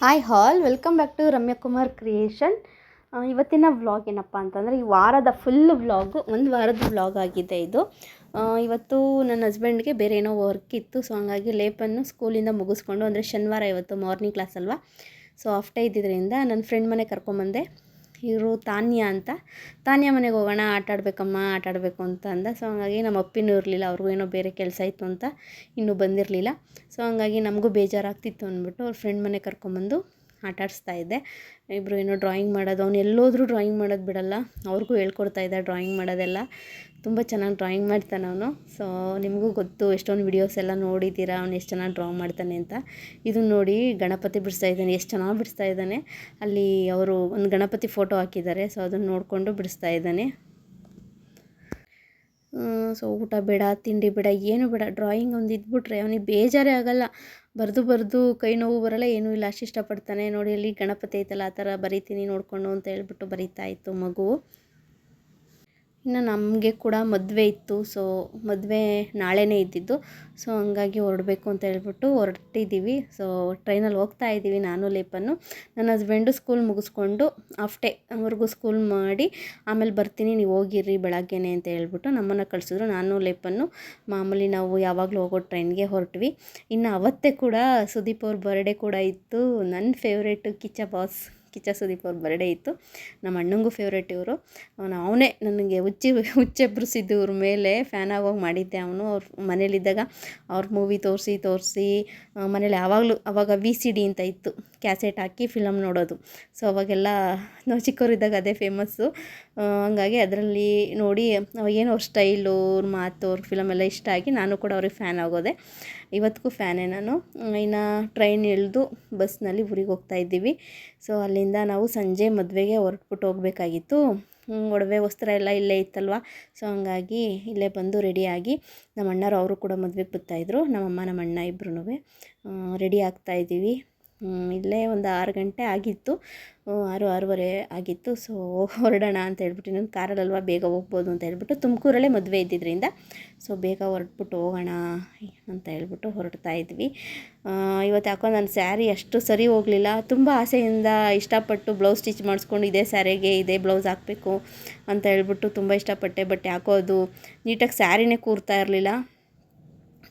Hi all, welcome back to Ramya Kumar creation ಇವತ್ತಿನ vlog ಏನಪ್ಪ ಅಂತಂದರೆ, ಈ ವಾರದ ಫುಲ್ ವ್ಲಾಗು, ಒಂದು ವಾರದ ವ್ಲಾಗ್ ಆಗಿದೆ ಇದು. ಇವತ್ತು ನನ್ನ ಹಸ್ಬೆಂಡ್ಗೆ ಬೇರೆ ಏನೋ ವರ್ಕ್ ಇತ್ತು ಸೊ ಹಂಗಾಗಿ ಲೇಪನ್ನು ಸ್ಕೂಲಿಂದ ಮುಗಿಸ್ಕೊಂಡು, ಅಂದರೆ ಶನಿವಾರ ಇವತ್ತು ಮಾರ್ನಿಂಗ್ ಕ್ಲಾಸ್ ಅಲ್ವಾ? ಸೊ ಆಫ್ಟೇ ಇದ್ದಿದ್ದರಿಂದ ನನ್ನ ಫ್ರೆಂಡ್ ಮನೆ ಕರ್ಕೊಂಬಂದೆ. ಇವರು ತಾನ್ಯ ಅಂತ. ತಾನ್ಯ ಮನೆಗೆ ಹೋಗೋಣ, ಆಟ ಆಟಾಡಬೇಕು ಆಟ ಅಂತ ಅಂದ. ಸೊ ಹಂಗಾಗಿ ನಮ್ಮ ಅಪ್ಪಿನೂ ಇರಲಿಲ್ಲ, ಅವ್ರಿಗೂ ಏನೋ ಬೇರೆ ಕೆಲಸ ಇತ್ತು ಅಂತ ಇನ್ನೂ ಬಂದಿರಲಿಲ್ಲ. ಸೊ ಹಂಗಾಗಿ ನಮಗೂ ಬೇಜಾರಾಗ್ತಿತ್ತು ಅಂದ್ಬಿಟ್ಟು ಅವ್ರ ಫ್ರೆಂಡ್ ಮನೆಗೆ ಕರ್ಕೊಂಬಂದು ಆಟ ಆಡಿಸ್ತಾ ಇದ್ದೆ. ಇಬ್ಬರು ಏನೋ ಡ್ರಾಯಿಂಗ್ ಮಾಡೋದು, ಅವ್ನು ಎಲ್ಲೋದ್ರೂ ಡ್ರಾಯಿಂಗ್ ಮಾಡೋದು ಬಿಡಲ್ಲ. ಅವ್ರಿಗೂ ಹೇಳ್ಕೊಡ್ತಾ ಇದ್ದ ಡ್ರಾಯಿಂಗ್ ಮಾಡೋದೆಲ್ಲ. ತುಂಬ ಚೆನ್ನಾಗಿ ಡ್ರಾಯಿಂಗ್ ಮಾಡ್ತಾನೆ ಅವನು. ಸೊ ನಿಮಗೂ ಗೊತ್ತು, ಎಷ್ಟೊಂದು ವಿಡಿಯೋಸ್ ಎಲ್ಲ ನೋಡಿದ್ದೀರಾ, ಅವ್ನು ಎಷ್ಟು ಚೆನ್ನಾಗಿ ಡ್ರಾ ಮಾಡ್ತಾನೆ ಅಂತ. ಇದನ್ನು ನೋಡಿ ಗಣಪತಿ ಬಿಡಿಸ್ತಾ ಇದ್ದಾನೆ, ಎಷ್ಟು ಚೆನ್ನಾಗಿ ಬಿಡಿಸ್ತಾ ಇದ್ದಾನೆ. ಅಲ್ಲಿ ಅವರು ಒಂದು ಗಣಪತಿ ಫೋಟೋ ಹಾಕಿದ್ದಾರೆ ಸೊ ಅದನ್ನು ನೋಡಿಕೊಂಡು ಬಿಡಿಸ್ತಾ ಇದ್ದಾನೆ. ಸೊ ಊಟ ಬೇಡ, ತಿಂಡಿ ಬೇಡ, ಏನು ಬೇಡ ಡ್ರಾಯಿಂಗ್ ಒಂದು ಇದ್ಬಿಟ್ರೆ ಅವನಿಗೆ ಬೇಜಾರೇ ಆಗಲ್ಲ. ಬರೆದು ಬರೆದು ಕೈ ನೋವು ಬರಲ್ಲ, ಏನೂ ಇಲ್ಲ. ಅಷ್ಟು ಇಷ್ಟಪಡ್ತಾನೆ. ನೋಡಿ, ಅಲ್ಲಿ ಗಣಪತಿ ಐತಲ್ಲ, ಆ ಥರ ಬರಿತೀನಿ ನೋಡಿಕೊಂಡು ಅಂತ ಹೇಳ್ಬಿಟ್ಟು ಬರಿತಾ ಇತ್ತು ಮಗು. ಇನ್ನು ನಮಗೆ ಕೂಡ ಮದುವೆ ಇತ್ತು. ಸೊ ಮದುವೆ ನಾಳೆನೇ ಇದ್ದಿದ್ದು. ಸೊ ಹಂಗಾಗಿ ಹೊರಡಬೇಕು ಅಂತ ಹೇಳ್ಬಿಟ್ಟು ಹೊರಟಿದ್ದೀವಿ. ಸೊ ಟ್ರೈನಲ್ಲಿ ಹೋಗ್ತಾ ಇದ್ದೀವಿ ನಾನು, ಲೇಪನ್ನು. ನನ್ನ ಹಸ್ಬೆಂಡು ಸ್ಕೂಲ್ ಮುಗಿಸ್ಕೊಂಡು ಹಾಫ್ ಡೇ ಅವ್ರಿಗೂ ಸ್ಕೂಲ್ ಮಾಡಿ ಆಮೇಲೆ ಬರ್ತೀನಿ, ನೀವು ಹೋಗಿರ್ರಿ ಬೆಳಗ್ಗೆನೆ ಅಂತ ಹೇಳ್ಬಿಟ್ಟು ನಮ್ಮನ್ನು ಕಳಿಸಿದ್ರು. ನಾನು, ಲೇಪನ್ನು, ಮಾಮೂಲಿ ನಾವು ಯಾವಾಗಲೂ ಹೋಗೋ ಟ್ರೈನ್ಗೆ ಹೊರಟ್ವಿ. ಇನ್ನು ಅವತ್ತೇ ಕೂಡ ಸುದೀಪ್ ಅವ್ರ ಬರ್ಡೇ ಕೂಡ ಇತ್ತು. ನನ್ನ ಫೇವ್ರೇಟು ಕಿಚ್ಚ ಬಾಸ್ ಕಿಚ್ಚ ಸುದೀಪ್ ಅವ್ರ ಬರ್ಡೇ ಇತ್ತು. ನಮ್ಮ ಅಣ್ಣಂಗೂ ಫೇವ್ರೇಟ್ ಇವರು. ಅವನು, ಅವನೇ ನನಗೆ ಹುಚ್ಚಿ ಹುಚ್ಚೆಬ್ರಿಸಿದ್ದು ಇವ್ರ ಮೇಲೆ. ಫ್ಯಾನ್ ಆಗೋಗಿ ಮಾಡಿದ್ದೆ ಅವನು. ಅವ್ರ ಮನೇಲಿದ್ದಾಗ ಅವ್ರ ಮೂವಿ ತೋರಿಸಿ ತೋರಿಸಿ ಮನೇಲಿ ಯಾವಾಗಲೂ, ಅವಾಗ ವಿ ಸಿ ಡಿ ಅಂತ ಇತ್ತು. ಕ್ಯಾಸೆಟ್ ಹಾಕಿ ಫಿಲಮ್ ನೋಡೋದು. ಸೊ ಅವಾಗೆಲ್ಲ ನಾವು ಚಿಕ್ಕವರಿದ್ದಾಗ ಅದೇ ಫೇಮಸ್ಸು ಹಂಗಾಗಿ ಅದರಲ್ಲಿ ನೋಡಿ ಏನು ಅವ್ರ ಸ್ಟೈಲು ಅವ್ರ ಮಾತು ಅವ್ರ ಫಿಲಮ್ ಎಲ್ಲ ಇಷ್ಟ ಆಗಿ ನಾನು ಕೂಡ ಅವ್ರಿಗೆ ಫ್ಯಾನ್ ಆಗೋದೆ. ಇವತ್ತಿಗೂ ಫ್ಯಾನೇ ನಾನು. ಇನ್ನು ಟ್ರೈನ್ ಇಳಿದು ಬಸ್ನಲ್ಲಿ ಊರಿಗೆ ಹೋಗ್ತಾ ಇದ್ದೀವಿ. ಸೊ ಅಲ್ಲಿಂದ ನಾವು ಸಂಜೆ ಮದುವೆಗೆ ಹೊರಟ್ಬಿಟ್ಟು ಹೋಗಬೇಕಾಗಿತ್ತು. ಒಡವೆ ವಸ್ತ್ರ ಎಲ್ಲ ಇಲ್ಲೇ ಇತ್ತಲ್ವ? ಸೊ ಹಂಗಾಗಿ ಇಲ್ಲೇ ಬಂದು ರೆಡಿಯಾಗಿ ನಮ್ಮ ಅಣ್ಣರು ಅವರು ಕೂಡ ಮದುವೆಗೆ ಬರ್ತಾಯಿದ್ರು ನಮ್ಮಮ್ಮ ನಮ್ಮ ಅಣ್ಣ ಇಬ್ಬರೂ ರೆಡಿ ಆಗ್ತಾ ಇದ್ದೀವಿ. ಹ್ಮ್, ಇಲ್ಲೇ ಒಂದು ಆರು ಗಂಟೆ ಆಗಿತ್ತು. ಆರು, ಆರೂವರೆ ಆಗಿತ್ತು. ಸೊ ಹೊರಡೋಣ ಅಂತ ಹೇಳ್ಬಿಟ್ಟು, ಇನ್ನೊಂದು ಕಾರಲ್ಲಲ್ವ ಬೇಗ ಹೋಗ್ಬೋದು ಅಂತ ಹೇಳ್ಬಿಟ್ಟು ತುಮಕೂರಲ್ಲೇ ಮದುವೆ ಇದ್ದಿದ್ದರಿಂದ ಸೊ ಬೇಗ ಹೊರಟ್ಬಿಟ್ಟು ಹೋಗೋಣ ಅಂತ ಹೇಳ್ಬಿಟ್ಟು ಹೊರಡ್ತಾ ಇದ್ವಿ. ಇವತ್ತು ಯಾಕೋ ನನ್ನ ಸ್ಯಾರಿ ಅಷ್ಟು ಸರಿ ಹೋಗಲಿಲ್ಲ. ತುಂಬ ಆಸೆಯಿಂದ ಇಷ್ಟಪಟ್ಟು ಬ್ಲೌಸ್ ಸ್ಟಿಚ್ ಮಾಡಿಸ್ಕೊಂಡು ಇದೇ ಸ್ಯಾರಿಗೆ ಇದೇ ಬ್ಲೌಸ್ ಹಾಕಬೇಕು ಅಂತ ಹೇಳ್ಬಿಟ್ಟು ತುಂಬ ಇಷ್ಟಪಟ್ಟೆ. ಬಟ್ ಯಾಕೋ ಅದು ನೀಟಾಗಿ ಸ್ಯಾರಿನೇ ಕೂರ್ತಾ ಇರಲಿಲ್ಲ.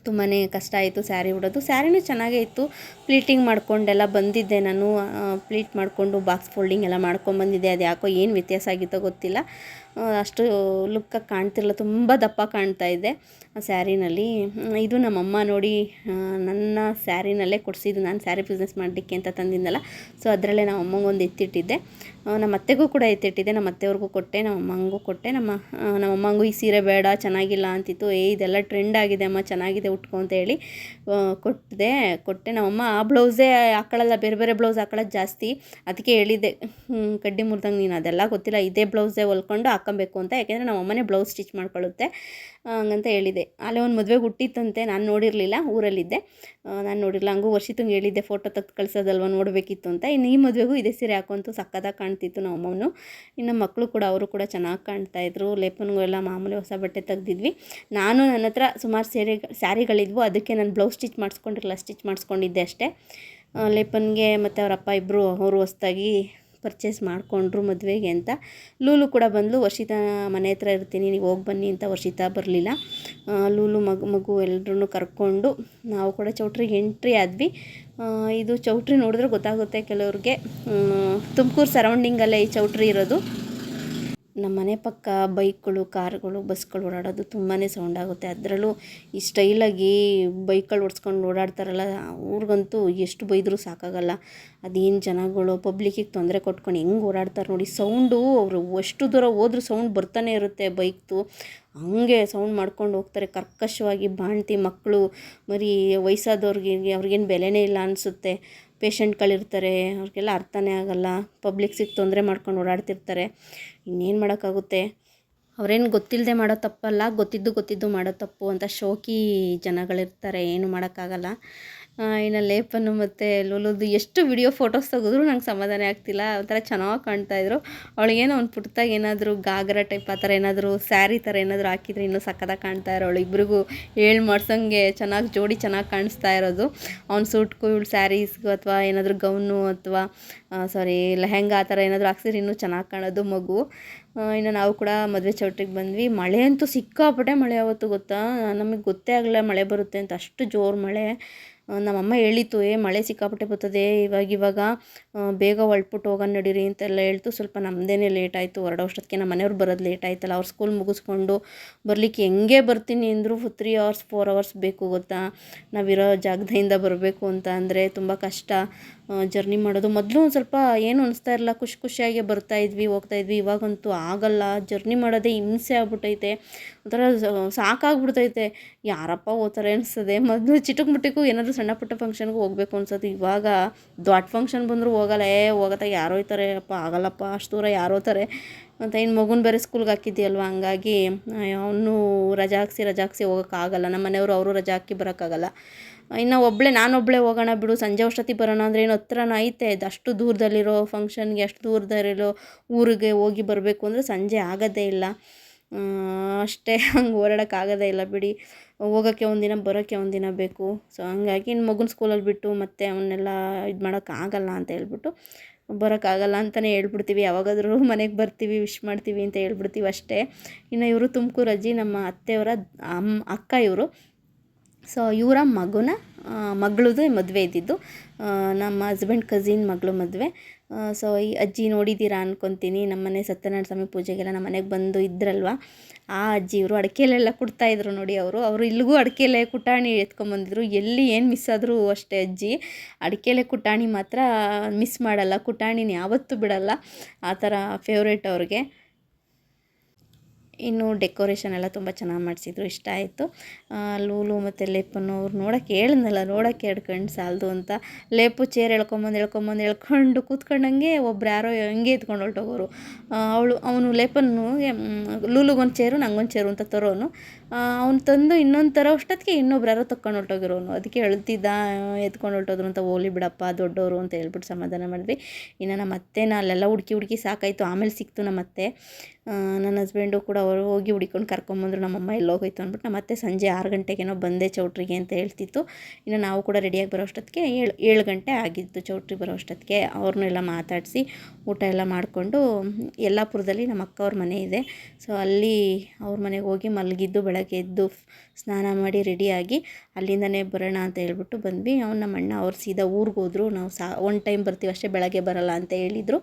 ತುಂಬಾ ಕಷ್ಟ ಆಯಿತು, ಸ್ಯಾರಿ ಉಡೋದು. ಸ್ಯಾರಿನೂ ಚೆನ್ನಾಗೇ ಇತ್ತು. ಪ್ಲೀಟಿಂಗ್ ಮಾಡ್ಕೊಂಡೆಲ್ಲ ಬಂದಿದ್ದೆ ನಾನು. ಪ್ಲೀಟ್ ಮಾಡಿಕೊಂಡು ಬಾಕ್ಸ್ ಫೋಲ್ಡಿಂಗ್ ಎಲ್ಲ ಮಾಡ್ಕೊಂಬಂದಿದ್ದೆ ಅದು ಯಾಕೋ ಏನು ವ್ಯತ್ಯಾಸ ಆಗಿತ್ತೋ ಗೊತ್ತಿಲ್ಲ. ಅಷ್ಟು ಲುಕ್ಕಾಗಿ ಕಾಣ್ತಿರಲ್ಲ ತುಂಬ ದಪ್ಪ ಕಾಣ್ತಾ ಇದೆ ಆ ಸ್ಯಾರಿನಲ್ಲಿ. ಇದು ನಮ್ಮಮ್ಮ ನೋಡಿ ನನ್ನ ಸ್ಯಾರಿನಲ್ಲೇ ಕೊಡಿಸಿದ್ದು. ನಾನು ಸ್ಯಾರಿ ಬಿಸ್ನೆಸ್ ಮಾಡಲಿಕ್ಕೆ ಅಂತ ತಂದಿದ್ದಲ್ಲ. ಸೊ, ಅದರಲ್ಲೇ ನಮ್ಮ ಅಮ್ಮಂಗೆ ಒಂದು ಎತ್ತಿಟ್ಟಿದ್ದೆ. ನಮ್ಮ ಅತ್ತೆಗೂ ಕೂಡ ಎತ್ತಿಟ್ಟಿದ್ದೆ ನಮ್ಮ ಅತ್ತೆಯವ್ರಿಗೂ ಕೊಟ್ಟೆ, ನಮ್ಮ ಅಮ್ಮಂಗೂ ಕೊಟ್ಟೆ. ನಮ್ಮ ನಮ್ಮ ಅಮ್ಮಂಗೂ ಈ ಸೀರೆ ಬೇಡ, ಚೆನ್ನಾಗಿಲ್ಲ ಅಂತಿತ್ತು. ಏ, ಇದೆಲ್ಲ ಟ್ರೆಂಡ್ ಆಗಿದೆ ಅಮ್ಮ, ಚೆನ್ನಾಗಿದೆ ಉಟ್ಕೊ ಅಂತ ಹೇಳಿ ಕೊಟ್ಟಿದೆ. ಕೊಟ್ಟೆ. ನಮ್ಮಮ್ಮ ಆ ಬ್ಲೌಸೇ ಹಾಕೊಳ್ಳಲ್ಲ, ಬೇರೆ ಬೇರೆ ಬ್ಲೌಸ್ ಹಾಕೊಳ್ಳೋದು ಜಾಸ್ತಿ. ಅದಕ್ಕೆ ಹೇಳಿದ್ದೆ ಕಡ್ಡಿ ಮುರಿದಂಗೆ ನೀನು ಅದೆಲ್ಲ ಗೊತ್ತಿಲ್ಲ, ಇದೇ ಬ್ಲೌಸೇ ಹೊಲ್ಕೊಂಡು ಹಾಕೊಬೇಕು ಅಂತ. ಯಾಕೆಂದರೆ ನಮ್ಮ ಅಮ್ಮನೇ ಬ್ಲೌಸ್ ಸ್ಟಿಚ್ ಮಾಡ್ಕೊಳ್ಳುತ್ತೆ ಹಂಗಂತ ಹೇಳಿದೆ. ಅಲ್ಲೇ ಒಂದು ಮದುವೆಗೆ ಹುಟ್ಟಿತ್ತಂತೆ, ನಾನು ನೋಡಿರಲಿಲ್ಲ, ಊರಲ್ಲಿದ್ದೆ. ನಾನು ನೋಡಿರಲಿಲ್ಲ, ಹಂಗೂ ವರ್ಷಿತಂಗೆ ಹೇಳಿದ್ದೆ ಫೋಟೋ ತೆಗೆದು ಕಳಿಸೋದಲ್ವ ನೋಡಬೇಕಿತ್ತು ಅಂತ. ಇನ್ನು ಈ ಮದುವೆಗೂ ಇದೇ ಸೀರೆ ಹಾಕೊಂತು ಸಕ್ಕತ್ತಾಗಿ ಕಾಣ್ತಿತ್ತು ನಮ್ಮ ಅಮ್ಮನು. ಇನ್ನು ಮಕ್ಕಳು ಕೂಡ ಅವರು ಕೂಡ ಚೆನ್ನಾಗಿ ಕಾಣ್ತಾ ಇದ್ರು. ಲೇಪನ್ಗೂ ಎಲ್ಲ ಮಾಮೂಲಿ ಹೊಸ ಬಟ್ಟೆ ತೆಗ್ದಿದ್ವಿ. ನಾನು ನನ್ನ ಹತ್ರ ಸುಮಾರು ಸೀರೆ, ಸ್ಯಾರಿಗಳಿದ್ವು. ಅದಕ್ಕೆ ನಾನು ಬ್ಲೌಸ್ ಸ್ಟಿಚ್ ಮಾಡಿಸ್ಕೊಂಡಿರಲ್ಲ ಸ್ಟಿಚ್ ಮಾಡಿಸ್ಕೊಂಡಿದ್ದೆ ಅಷ್ಟೇ. ಲೇಪನ್ಗೆ ಮತ್ತು ಅವರಪ್ಪ ಇಬ್ಬರು ಅವರು ಹೊಸ್ದಾಗಿ ಪರ್ಚೇಸ್ ಮಾಡಿಕೊಂಡ್ರು ಮದುವೆಗೆ ಅಂತ. ಲೂಲು ಕೂಡ ಬಂದಳು ವರ್ಷಿತಾ ಮನೆ ಹತ್ರ ಇರ್ತೀನಿ, ನೀವು ಹೋಗಿ ಬನ್ನಿ ಅಂತ ವರ್ಷಿತಾ ಬರಲಿಲ್ಲ. ಲೂಲು ಮಗು ಮಗು ಎಲ್ಲರೂ ಕರ್ಕೊಂಡು, ನಾವು ಕೂಡ ಚೌಟ್ರಿಗೆ ಎಂಟ್ರಿ ಆದ್ವಿ. ಇದು ಚೌಟ್ರಿ ನೋಡಿದ್ರೆ ಗೊತ್ತಾಗುತ್ತೆ ಕೆಲವ್ರಿಗೆ. ತುಮಕೂರು ಸರೌಂಡಿಂಗಲ್ಲೇ ಈ ಚೌಟ್ರಿ ಇರೋದು. ನಮ್ಮ ಮನೆ ಪಕ್ಕ ಬೈಕ್ಗಳು, ಕಾರ್ಗಳು, ಬಸ್ಗಳು ಓಡಾಡೋದು ತುಂಬಾ ಸೌಂಡ್ ಆಗುತ್ತೆ. ಅದರಲ್ಲೂ ಈ ಸ್ಟೈಲಾಗಿ ಬೈಕ್ಗಳು ಓಡಿಸ್ಕೊಂಡು ಓಡಾಡ್ತಾರಲ್ಲ, ಅವ್ರಿಗಂತೂ ಎಷ್ಟು ಬೈದರೂ ಸಾಕಾಗಲ್ಲ. ಅದೇನು ಜನಗಳು ಪಬ್ಲಿಕ್ಕಿಗೆ ತೊಂದರೆ ಕೊಟ್ಕೊಂಡು ಹೆಂಗೆ ಓಡಾಡ್ತಾರೆ ನೋಡಿ ಸೌಂಡು ಅವರು ಅಷ್ಟು ದೂರ ಹೋದ್ರೂ ಸೌಂಡ್ ಬರ್ತಾನೆ ಇರುತ್ತೆ ಬೈಕ್ದು. ಹಂಗೆ ಸೌಂಡ್ ಮಾಡ್ಕೊಂಡು ಹೋಗ್ತಾರೆ, ಕರ್ಕಶವಾಗಿ ಬಾಣ್ತಿ ಮಕ್ಕಳು ಮರಿ ವಯಸ್ಸಾದವ್ರಿಗೆ ಅವ್ರಿಗೇನು ಬೆಲೆನೇ ಇಲ್ಲ ಅನಿಸುತ್ತೆ. ಪೇಷಂಟ್ಗಳಿರ್ತಾರೆ, ಅವ್ರಿಗೆಲ್ಲ ಅರ್ಥನೇ ಆಗಲ್ಲ ಪಬ್ಲಿಕ್ಸಿಗೆ ತೊಂದರೆ ಮಾಡ್ಕೊಂಡು ಓಡಾಡ್ತಿರ್ತಾರೆ, ಇನ್ನೇನು ಮಾಡೋಕ್ಕಾಗುತ್ತೆ? ಅವ್ರೇನು ಗೊತ್ತಿಲ್ಲದೆ ಮಾಡೋ ತಪ್ಪಲ್ಲ, ಗೊತ್ತಿದ್ದು ಗೊತ್ತಿದ್ದು ಮಾಡೋ ತಪ್ಪು ಅಂತ ಶೋಕಿ ಜನಗಳಿರ್ತಾರೆ, ಏನು ಮಾಡೋಕ್ಕಾಗಲ್ಲ. ಇನ್ನು ಲೇಪನ್ನು ಮತ್ತು ಲೋಲೋದು ಎಷ್ಟು ವಿಡಿಯೋ ಫೋಟೋಸ್ ತೆಗೆದ್ರು ನಂಗೆ ಸಮಾಧಾನ ಆಗ್ತಿಲ್ಲ. ಒಂಥರ ಚೆನ್ನಾಗಿ ಕಾಣ್ತಾಯಿದ್ರು ಅವಳಿಗೇನೋ ಒಂದು ಪುಟ್ದಾಗಿ ಏನಾದರೂ ಗಾಗ್ರ ಟೈಪ್ ಆ ಥರ ಏನಾದರೂ ಸ್ಯಾರಿ ಥರ ಏನಾದರೂ ಹಾಕಿದ್ರೆ ಇನ್ನೂ ಸಕ್ಕತ್ತಾಗಿ ಕಾಣ್ತಾ ಇರೋಳು ಇಬ್ರಿಗೂ ಹೇಳಿ ಮಾಡ್ಸೋಂಗೆ ಚೆನ್ನಾಗಿ ಜೋಡಿ ಚೆನ್ನಾಗಿ ಕಾಣಿಸ್ತಾ ಇರೋದು. ಅವ್ನು ಸೂಟ್ಗೂ ಇವಳು ಸ್ಯಾರೀಸ್ಗೂ ಅಥವಾ ಏನಾದರೂ ಗೌನು ಅಥವಾ ಸಾರಿ ಲೆಹೆಂಗಾ ಆ ಥರ ಏನಾದರೂ ಹಾಕ್ಸಿದ್ರೆ ಇನ್ನೂ ಚೆನ್ನಾಗಿ ಕಾಣೋದು ಮಗು. ಇನ್ನು ನಾವು ಕೂಡ ಮದುವೆ ಚೌಟ್ರಿಗೆ ಬಂದ್ವಿ. ಮಳೆ ಅಂತೂ ಸಿಕ್ಕಾಪಟ್ಟೆ ಮಳೆ ಆವತ್ತು ಗೊತ್ತಾ? ನಮಗೆ ಗೊತ್ತೇ ಆಗಲ್ಲ ಮಳೆ ಬರುತ್ತೆ ಅಂತ. ಅಷ್ಟು ಜೋರು ಮಳೆ. ನಮ್ಮಮ್ಮ ಹೇಳಿತ್ತು ಏ, ಮಳೆ ಸಿಕ್ಕಾಪಟ್ಟೆ ಬರ್ತದೆ, ಇವಾಗ ಇವಾಗ ಬೇಗ ಹೊಲ್ಟ್ಬಿಟ್ಟು ಹೋಗೋಣ ನಡೀರಿ ಅಂತೆಲ್ಲ ಹೇಳ್ತು. ಸ್ವಲ್ಪ ನಮ್ಮದೇನೆ ಲೇಟ್ ಆಯಿತು, ಹೊರಡೋ ಅಷ್ಟೊತ್ತಿಗೆ ನಮ್ಮ ಮನೆಯವ್ರು ಬರೋದು ಲೇಟ್ ಆಯ್ತಲ್ಲ, ಅವ್ರು ಸ್ಕೂಲ್ ಮುಗಿಸ್ಕೊಂಡು ಬರಲಿಕ್ಕೆ ಹೆಂಗೆ ಬರ್ತೀನಿ ಅಂದರೂ ತ್ರೀ ಅವರ್ಸ್ ಫೋರ್ ಅವರ್ಸ್ ಬೇಕು ಗೊತ್ತಾ? ನಾವಿರೋ ಜಾಗದಿಂದ ಬರಬೇಕು ಅಂತ ಅಂದರೆ ತುಂಬ ಕಷ್ಟ. ಜರ್ನಿ ಮಾಡೋದು. ಮೊದಲು ಒಂದು ಸ್ವಲ್ಪ ಏನು ಅನಿಸ್ತಾ ಇರಲ್ಲ ಖುಷಿ ಖುಷಿಯಾಗಿ ಬರ್ತಾ ಇದ್ವಿ, ಹೋಗ್ತಾ ಇದ್ವಿ. ಇವಾಗಂತೂ ಆಗಲ್ಲ. ಜರ್ನಿ ಮಾಡೋದೇ ಹಿಂಸೆ ಆಗ್ಬಿಟ್ಟೈತೆ. ಒಂಥರ ಸಾಕಾಗ್ಬಿಡ್ತೈತೆ. ಯಾರಪ್ಪ ಓದ್ತಾರೆ ಅನಿಸ್ತದೆ. ಮೊದಲು ಚಿಟಕ್ ಮುಟ್ಟಿಗೂ ಏನಾದರೂ ಸಣ್ಣ ಪುಟ್ಟ ಫಂಕ್ಷನ್ಗೆ ಹೋಗ್ಬೇಕು ಅನ್ಸತ್ತೆ. ಇವಾಗ ದೊಡ್ಡ ಫಂಕ್ಷನ್ ಬಂದರೂ ಹೋಗಲ್ಲ ಏ ಹೋಗತ್ತ. ಯಾರೋ ಹೋಯ್ತಾರೆ? ಅಪ್ಪ, ಆಗಲ್ಲಪ್ಪ. ಅಷ್ಟು ದೂರ ಯಾರೋ ಹೋಗ್ತಾರೆ? ಅಂತ ಇನ್ನು ಮಗುನ ಬೇರೆ ಸ್ಕೂಲ್ಗೆ ಹಾಕಿದ್ದೀಯಲ್ವ ಹಂಗಾಗಿ ಅವನು ರಜಾ ಹಾಕ್ಸಿ ರಜಾ ಹಾಕ್ಸಿ ಹೋಗೋಕ್ಕಾಗಲ್ಲ. ನಮ್ಮ ಮನೆಯವರು ಅವರು ರಜಾ ಹಾಕಿ ಬರೋಕ್ಕಾಗಲ್ಲ. ಇನ್ನು ಒಬ್ಬಳೇ ನಾನೊಬ್ಬಳೇ ಹೋಗೋಣ ಬಿಡು, ಸಂಜೆ ಅಷ್ಟೊತ್ತಿಗೆ ಬರೋಣ ಅಂದರೆ ಏನು ಹತ್ರನ ಐತೆ. ಇದು ಅಷ್ಟು ದೂರದಲ್ಲಿರೋ ಫಂಕ್ಷನ್ಗೆ ಅಷ್ಟು ದೂರದಲ್ಲಿರೋ ಊರಿಗೆ ಹೋಗಿ ಬರಬೇಕು ಅಂದರೆ ಸಂಜೆ ಆಗೋದೇ ಇಲ್ಲ. ಅಷ್ಟೇ ಹಂಗೆ ಓಡಾಡೋಕ್ಕಾಗೋದೇ ಇಲ್ಲ ಬಿಡಿ. ಹೋಗೋಕ್ಕೆ ಒಂದಿನ ಬರೋಕ್ಕೆ ಒಂದಿನ ಬೇಕು. ಸೊ ಹಂಗಾಗಿ ಇನ್ನು ಮಗುನ ಸ್ಕೂಲಲ್ಲಿ ಬಿಟ್ಟು ಮತ್ತೆ ಅವನ್ನೆಲ್ಲ ಇದು ಮಾಡೋಕ್ಕಾಗಲ್ಲ ಅಂತ ಹೇಳ್ಬಿಟ್ಟು ಬರೋಕ್ಕಾಗಲ್ಲ ಅಂತಲೇ ಹೇಳ್ಬಿಡ್ತೀವಿ. ಯಾವಾಗಾದರೂ ಮನೆಗೆ ಬರ್ತೀವಿ ವಿಶ್ ಮಾಡ್ತೀವಿ ಅಂತ ಹೇಳ್ಬಿಡ್ತೀವಿ ಅಷ್ಟೇ. ಇನ್ನು ಇವರು ತುಮಕೂರು ಅಜ್ಜಿ, ನಮ್ಮ ಅತ್ತೆಯವರ ಅಮ್ಮ ಅಕ್ಕ ಇವರು. ಸೊ ಇವರ ಮಗುನ ಮಗಳದು ಮದುವೆ ಇದ್ದಿದ್ದು. ನಮ್ಮ ಹಸ್ಬೆಂಡ್ ಕಝಿನ್ ಮಗಳು ಮದುವೆ. ಸೊ ಈ ಅಜ್ಜಿ ನೋಡಿದ್ದೀರಾ ಅನ್ಕೊತೀನಿ. ನಮ್ಮನೆ ಸತ್ಯನಾರಾಯಣ ಸ್ವಾಮಿ ಪೂಜೆಗೆಲ್ಲ ನಮ್ಮ ಮನೆಗೆ ಬಂದು ಇದ್ರಲ್ವ? ಆ ಅಜ್ಜಿ, ಇವರು ಅಡಿಕೆಲೆಲ್ಲ ಕುಡ್ತಾಯಿದ್ರು ನೋಡಿ ಅವರು. ಅವರು ಇಲ್ಲಿಗೂ ಅಡಿಕೆಲೆ ಕುಟಾಣಿ ಎತ್ಕೊಂಬಂದಿದ್ರು ಎಲ್ಲಿ ಏನು ಮಿಸ್ ಆದರೂ ಅಷ್ಟೇ ಅಜ್ಜಿ. ಅಡಿಕೆಲೆ ಕುಟಾಣಿ ಮಾತ್ರ ಮಿಸ್ ಮಾಡಲ್ಲ. ಕುಟಾಣಿನ ಯಾವತ್ತೂ ಬಿಡಲ್ಲ. ಆ ಥರ ಫೇವ್ರೇಟ್ ಅವ್ರಿಗೆ. ಇನ್ನು ಡೆಕೋರೇಷನ್ ಎಲ್ಲ ತುಂಬ ಚೆನ್ನಾಗಿ ಮಾಡಿಸಿದ್ರು, ಇಷ್ಟ ಆಯಿತು. ಲೂಲು ಮತ್ತು ಲೇಪನ್ನು ಅವ್ರು ನೋಡೋಕ್ಕೆ ಹೇಳಿದ್ನಲ್ಲ, ನೋಡೋಕೆ ಎರಡು ಕಣ್ಣು ಸಾಲದು ಅಂತ. ಲೇಪು ಚೇರ್ ಎಳ್ಕೊಂಬಂದು ಎಳ್ಕೊಂಬಂದು, ಎಳ್ಕೊಂಡು ಕೂತ್ಕೊಂಡಂಗೆ ಒಬ್ರು ಯಾರೋ ಹಂಗೆ ಎತ್ಕೊಂಡು ಹೊರಟೋಗೋರು. ಅವಳು, ಅವನು ಲೇಪನ್ನು ಲೂಲುಗೊಂದು ಚೇರು ನಂಗೊಂದು ಚೇರು ಅಂತ ತರೋನು. ಅವ್ನು ತಂದು ಇನ್ನೊಂದು ತರೋ ಅಷ್ಟೊತ್ತಿಗೆ ಇನ್ನೊಬ್ರು ಯಾರೋ ತಕ್ಕೊಂಡು ಹೊರಟೋಗಿರೋನು. ಅದಕ್ಕೆ ಹೇಳ್ತಿದ್ದ, ಎತ್ಕೊಂಡು ಹೊರಟೋದ್ರು ಅಂತ ಹೋಗ್ಲಿ ಬಿಡಪ್ಪ ದೊಡ್ಡವರು ಅಂತ ಹೇಳ್ಬಿಟ್ಟು ಸಮಾಧಾನ ಮಾಡಿದ್ವಿ. ಇನ್ನು ನಮ್ಮ ಅತ್ತೆನ ಅಲ್ಲೆಲ್ಲ ಹುಡುಕಿ ಹುಡುಕಿ ಸಾಕಾಯಿತು. ಆಮೇಲೆ ಸಿಕ್ತು ನಮ್ಮ ಅತ್ತೆ ನನ್ನ ಹಸ್ಬೆಂಡು ಕೂಡ ಅವರು ಹೋಗಿ ಹುಡ್ಕೊಂಡು ಕರ್ಕೊಂಬಂದ್ರು ನಮ್ಮಮ್ಮ ಎಲ್ಲೋಗೋಯ್ತು ಅಂದ್ಬಿಟ್ಟು ನಮ್ಮ ಅತ್ತೆ ಸಂಜೆ ಆರು ಗಂಟೆಗೇನೋ ಬಂದೆ ಚೌಟ್ರಿಗೆ ಅಂತ ಹೇಳ್ತಿತ್ತು. ಇನ್ನು ನಾವು ಕೂಡ ರೆಡಿಯಾಗಿ ಬರೋ ಅಷ್ಟೊತ್ತಿಗೆ ಏಳು ಏಳು ಗಂಟೆ ಆಗಿತ್ತು ಚೌಟ್ರಿ ಬರೋ ಅಷ್ಟೊತ್ತಿಗೆ ಅವ್ರನ್ನೆಲ್ಲ ಮಾತಾಡಿಸಿ ಊಟ ಎಲ್ಲ ಮಾಡಿಕೊಂಡು ಯಲ್ಲಾಪುರದಲ್ಲಿ ನಮ್ಮ ಅಕ್ಕ ಅವ್ರ ಮನೆ ಇದೆ. ಸೊ ಅಲ್ಲಿ ಅವ್ರ ಮನೆಗೆ ಹೋಗಿ ಮಲಗಿದ್ದು, ಬೆಳಗ್ಗೆ ಎದ್ದು ಸ್ನಾನ ಮಾಡಿ ರೆಡಿಯಾಗಿ ಅಲ್ಲಿಂದನೇ ಬರೋಣ ಅಂತ ಹೇಳ್ಬಿಟ್ಟು ಬಂದ್ವಿ. ಅವ್ನು ನಮ್ಮ ಅಣ್ಣ ಅವ್ರು ಸೀದಾ ಊರಿಗೆ ಹೋದರು. ನಾವು ಸಾ ಒನ್ ಟೈಮ್ ಬರ್ತೀವಿ ಅಷ್ಟೇ, ಬೆಳಗ್ಗೆ ಬರೋಲ್ಲ ಅಂತ ಹೇಳಿದರು.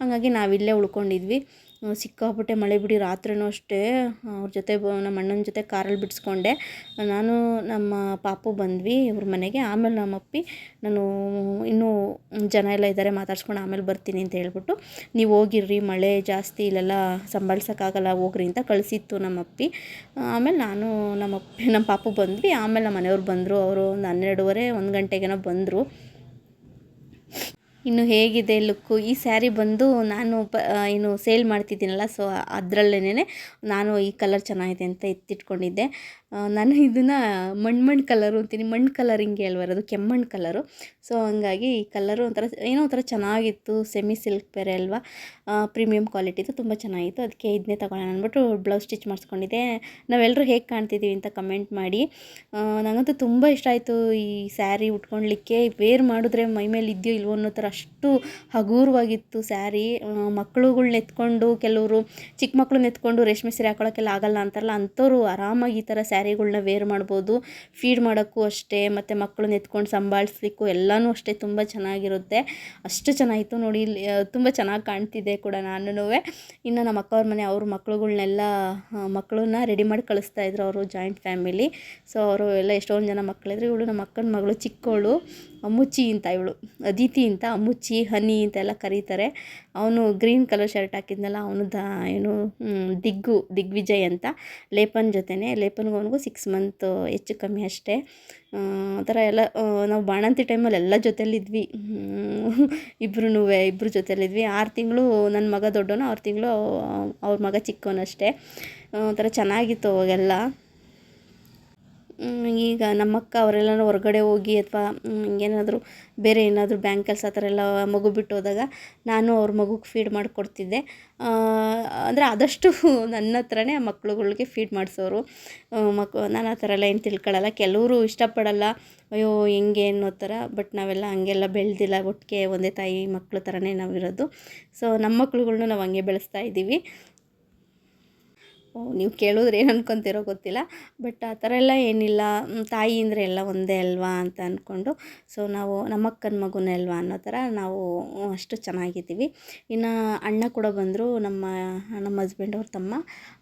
ಹಾಗಾಗಿ ನಾವಿಲ್ಲೇ ಉಳ್ಕೊಂಡಿದ್ವಿ. ಸಿಕ್ಕಾಪಟ್ಟೆ ಮಳೆ ಬಿಡಿ ರಾತ್ರಿನೂ ಅಷ್ಟೇ. ಅವ್ರ ಜೊತೆ ನಮ್ಮ ಅಣ್ಣನ ಜೊತೆ ಕಾರಲ್ಲಿ ಬಿಡಿಸ್ಕೊಂಡೆ. ನಾನು ನಮ್ಮ ಪಾಪು ಬಂದ್ವಿ ಇವ್ರ ಮನೆಗೆ. ಆಮೇಲೆ ನಮ್ಮ ಅಪ್ಪಿ, ನಾನು ಇನ್ನೂ ಜನ ಎಲ್ಲ ಇದ್ದಾರೆ ಮಾತಾಡ್ಸ್ಕೊಂಡು ಆಮೇಲೆ ಬರ್ತೀನಿ ಅಂತ ಹೇಳ್ಬಿಟ್ಟು, ನೀವು ಹೋಗಿರ್ರಿ, ಮಳೆ ಜಾಸ್ತಿ ಇಲ್ಲೆಲ್ಲ ಸಂಭಾಳ್ಸೋಕ್ಕಾಗಲ್ಲ, ಹೋಗ್ರಿ ಅಂತ ಕಳಿಸಿತ್ತು ನಮ್ಮ ಅಪ್ಪಿ. ಆಮೇಲೆ ನಾನು ನಮ್ಮ ಅಪ್ಪಿ, ನಮ್ಮ ಪಾಪು ಬಂದ್ವಿ. ಆಮೇಲೆ ನಮ್ಮ ಮನೆಯವ್ರು ಬಂದರು. ಅವರು ಒಂದು ಹನ್ನೆರಡುವರೆ, ಒಂದು ಗಂಟೆಗೇನೋ ಬಂದರು. ಇನ್ನು ಹೇಗಿದೆ, ಲುಕ್ಕು? ಈ ಸ್ಯಾರಿ ಬಂದು ನಾನು ಪ ಏನು ಸೇಲ್ ಮಾಡ್ತಿದ್ದೀನಲ್ಲ, ಸೊ ಅದರಲ್ಲೇನೆ ನಾನು ಈ ಕಲರ್ ಚೆನ್ನಾಗಿದೆ ಅಂತ ಎತ್ತಿಟ್ಕೊಂಡಿದ್ದೆ. ನಾನು ಇದನ್ನು ಮಣ್ಣು ಮಣ್ಣು ಕಲರು ಅಂತೀನಿ. ಮಣ್ಣು ಕಲರ್ ಹಿಂಗೆ ಅದು ಕೆಮ್ಮಣ್ಣು ಕಲರು. ಸೊ ಹಂಗಾಗಿ ಈ ಕಲರು ಒಂಥರ ಏನೋ ಒಂಥರ ಚೆನ್ನಾಗಿತ್ತು. ಸೆಮಿ ಸಿಲ್ಕ್ ಬೇರೆ ಅಲ್ವಾ? ಪ್ರೀಮಿಯಮ್ ಕ್ವಾಲಿಟಿದು ತುಂಬ ಚೆನ್ನಾಗಿತ್ತು. ಅದಕ್ಕೆ ಇದನ್ನೇ ತಗೊಳ್ಳೋಣ ಅಂದ್ಬಿಟ್ಟು ಬ್ಲೌಸ್ ಸ್ಟಿಚ್ ಮಾಡಿಸ್ಕೊಂಡಿದ್ದೆ. ನಾವೆಲ್ಲರೂ ಹೇಗೆ ಕಾಣ್ತಿದ್ದೀವಿ ಅಂತ ಕಮೆಂಟ್ ಮಾಡಿ. ನನಗಂತೂ ತುಂಬ ಇಷ್ಟ ಆಯಿತು ಈ ಸ್ಯಾರಿ ಉಟ್ಕೊಳ್ಲಿಕ್ಕೆ. ವೇರ್ ಮಾಡಿದ್ರೆ ಮೈ ಮೇಲೆ ಇದೆಯೋ ಇಲ್ವೋ ಅನ್ನೋ ಥರ ಅಷ್ಟು ಹಗೂರವಾಗಿತ್ತು ಸ್ಯಾರಿ. ಮಕ್ಕಳುಗಳ್ನ ಎತ್ಕೊಂಡು ಕೆಲವರು ಚಿಕ್ಕ ಮಕ್ಕಳನ್ನ ಎತ್ಕೊಂಡು ರೇಷ್ಮೆ ಸೀರೆ ಹಾಕೊಳ್ಳೋಕ್ಕೆಲ್ಲ ಆಗಲ್ಲ ಅಂತಾರಲ್ಲ ಅಂಥವ್ರು ಆರಾಮಾಗಿ ಈ ಥರ ಸ್ಯಾರಿಗಳ್ನ ವೇರ್ ಮಾಡ್ಬೋದು. ಫೀಡ್ ಮಾಡೋಕ್ಕೂ ಅಷ್ಟೇ, ಮತ್ತು ಮಕ್ಕಳನ್ನ ಎತ್ಕೊಂಡು ಸಂಭಾಳಿಸ್ಲಿಕ್ಕೂ ಎಲ್ಲನೂ ಅಷ್ಟೇ ತುಂಬ ಚೆನ್ನಾಗಿರುತ್ತೆ. ಅಷ್ಟು ಚೆನ್ನಾಗಿತ್ತು ನೋಡಿ, ಇಲ್ಲಿ ತುಂಬ ಚೆನ್ನಾಗಿ ಕಾಣ್ತಿದೆ ಕೂಡ ನಾನು ಇನ್ನು ನಮ್ಮ ಅಕ್ಕ ಅವ್ರ ಮನೆ, ಅವ್ರ ಮಕ್ಳುಗಳ್ನೆಲ್ಲ ಮಕ್ಕಳನ್ನ ರೆಡಿ ಮಾಡಿ ಕಳಿಸ್ತಾ ಇದ್ರು ಅವರು ಜಾಯಿಂಟ್ ಫ್ಯಾಮಿಲಿ ಸೊ ಅವರು ಎಲ್ಲ ಎಷ್ಟೊಂದು ಜನ ಮಕ್ಕಳಿದ್ರು ಇವಳು ನಮ್ಮ ಅಕ್ಕನ ಮಗಳು ಚಿಕ್ಕವಳು ಅಮ್ಮುಚ್ಚಿ ಅಂತ ಇವಳು, ಅದಿತಿ ಅಂತ ಅಮ್ಮುಚ್ಚಿ ಹನಿ ಅಂತೆಲ್ಲ ಕರೀತಾರೆ. ಅವನು ಗ್ರೀನ್ ಕಲರ್ ಶರ್ಟ್ ಹಾಕಿದ್ನಲ್ಲ, ಅವನು ದ, ಏನು ದಿಗ್ಗು, ದಿಗ್ವಿಜಯ್ ಅಂತ. ಲೇಪನ್ ಜೊತೆನೇ, ಲೇಪನ್ಗೂ ಅವನಿಗೂ ಸಿಕ್ಸ್ ಮಂತ್ ಹೆಚ್ಚು ಕಮ್ಮಿ ಅಷ್ಟೇ. ಆ ಥರ ಎಲ್ಲ ನಾವು ಬಾಣಂತಿ ಟೈಮಲ್ಲಿ ಎಲ್ಲ ಜೊತೆಯಲ್ಲಿದ್ವಿ. ಇಬ್ರು ಇಬ್ಬರು ಜೊತೆಲಿದ್ವಿ ಆರು ತಿಂಗಳು ನನ್ನ ಮಗ ದೊಡ್ಡವನು, ಆರು ತಿಂಗಳು ಅವ್ರ ಮಗ ಚಿಕ್ಕವನಷ್ಟೇ ಒಂಥರ ಚೆನ್ನಾಗಿತ್ತು ಅವಾಗೆಲ್ಲ. ಈಗ ನಮ್ಮಕ್ಕ ಅವರೆಲ್ಲರೂ ಹೊರಗಡೆ ಹೋಗಿ ಅಥವಾ ಏನಾದರೂ ಬೇರೆ ಏನಾದರೂ ಬ್ಯಾಂಕ್ ಕೆಲಸ ಆ ಥರ ಎಲ್ಲ ಮಗು ಬಿಟ್ಟು ಹೋದಾಗ ನಾನು ಅವ್ರ ಮಗುಗೆ ಫೀಡ್ ಮಾಡಿಕೊಡ್ತಿದ್ದೆ. ಅಂದರೆ ಆದಷ್ಟು ನನ್ನ ಹತ್ರನೇ ಮಕ್ಳುಗಳ್ಗೆ ಫೀಡ್ ಮಾಡಿಸೋರು. ಮಕ್, ನಾನು ಆ ಥರ ಎಲ್ಲ ಏನು ತಿಳ್ಕೊಳ್ಳಲ್ಲ ಕೆಲವರು ಇಷ್ಟಪಡಲ್ಲ, ಅಯ್ಯೋ, ಹೆಂಗೆ ಅನ್ನೋ ಥರ, ಬಟ್ ನಾವೆಲ್ಲ ಹಂಗೆಲ್ಲ ಬೆಳೆದಿಲ್ಲ. ಒಟ್ಟಿಗೆ ಒಂದೇ ತಾಯಿ ಮಕ್ಕಳು ಥರನೇ ನಾವಿರೋದು. ಸೊ ನಮ್ಮ ಮಕ್ಳುಗಳ್ನು ನಾವು ಹಂಗೆ ಬೆಳೆಸ್ತಾ ಇದ್ದೀವಿ. ನೀವು ಕೇಳಿದ್ರೆ ಏನು ಅನ್ಕೊತೀರೋ ಗೊತ್ತಿಲ್ಲ. ಬಟ್ ಆ ಥರ ಎಲ್ಲ ಏನಿಲ್ಲ. ತಾಯಿ ಎಲ್ಲ ಒಂದೇ ಅಲ್ವಾ ಅಂತ ಅಂದ್ಕೊಂಡು ಸೊ ನಾವು ನಮ್ಮಕ್ಕನ ಮಗುನೇ ಅಲ್ವಾ ಅನ್ನೋ ಥರ ನಾವು ಅಷ್ಟು ಚೆನ್ನಾಗಿದ್ದೀವಿ. ಇನ್ನು ಅಣ್ಣ ಕೂಡ ಬಂದರು. ನಮ್ಮ ನಮ್ಮ ಹಸ್ಬೆಂಡ್ ಅವ್ರ ತಮ್ಮ.